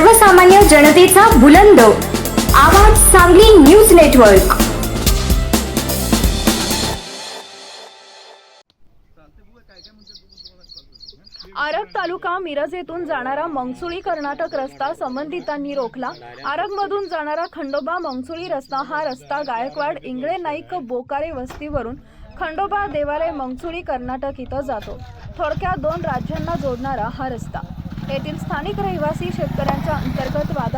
सर्वसामान्य जनतेचा बुलंद. आवाज सांगली न्यूज नेटवर्क. आरग तालुका मिरज येथून जाणारा मंगसुळी कर्नाटक रस्ता संबंधितांनी रोखला. आरगमधून जाणारा खंडोबा मंगसुळी रस्ता हा रस्ता गायकवाड इंगळे नाईक बोकारे वस्तीवरून खंडोबा देवालय मंगसुळी कर्नाटक इथं जातो. थोडक्यात दोन राज्यांना जोडणारा हा रस्ता. येथील स्थानिक रहिवासी शेतकऱ्यांनी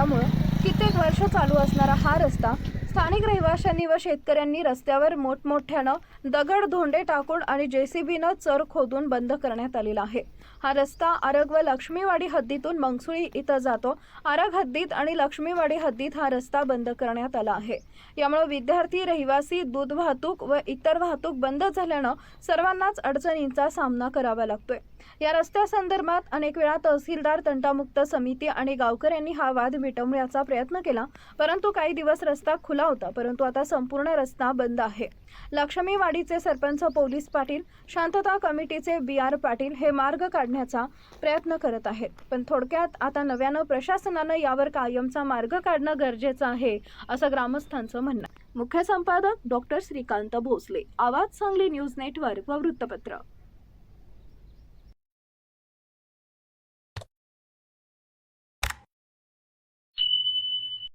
अंतर्गत कित्येक वर्ष चालू असणारा हा रस्ता स्थानिक रहिवाशांनी व शेतकऱ्यांनी रस्त्यावर मोठमोठ्यानं दगड धोंडे टाकून आणि जेसीबीनं चर खोदून बंद करण्यात आलेला आहे. हा रस्ता आरग व लक्ष्मीवाडी हद्दीतून मंगसुळी इथं जातो. आरग हद्दीत आणि लक्ष्मीवाडी हद्दीत हा रस्ता बंद करण्यात आला आहे. यामुळे विद्यार्थी रहिवासी दूध वाहतूक व इतर वाहतूक बंद झाल्यानं सर्वांनाच अडचणींचा सामना करावा लागतोय. या रस्त्यासंदर्भात अनेक वेळा तहसीलदार तंटामुक्त समिती आणि गावकऱ्यांनी हा वाद मिटवण्याचा प्रयत्न केला परंतु काही दिवस रस्ता खुला होता परंतु आता संपूर्ण रस्ता बंद आहे. लक्ष्मीवाडीचे सरपंच पोलीस पाटील शांतता कमिटीचे बी आर पाटील हे मार्ग काढण्याचा प्रयत्न करत आहेत. पण थोडक्यात आता नव्यानं प्रशासनानं यावर कायमचा मार्ग काढणं गरजेचं आहे असं ग्रामस्थांचं म्हणणं मुख्य संपादक डॉक्टर श्रीकांत भोसले आवाज सांगली न्यूज नेटवर्क व वृत्तपत्र.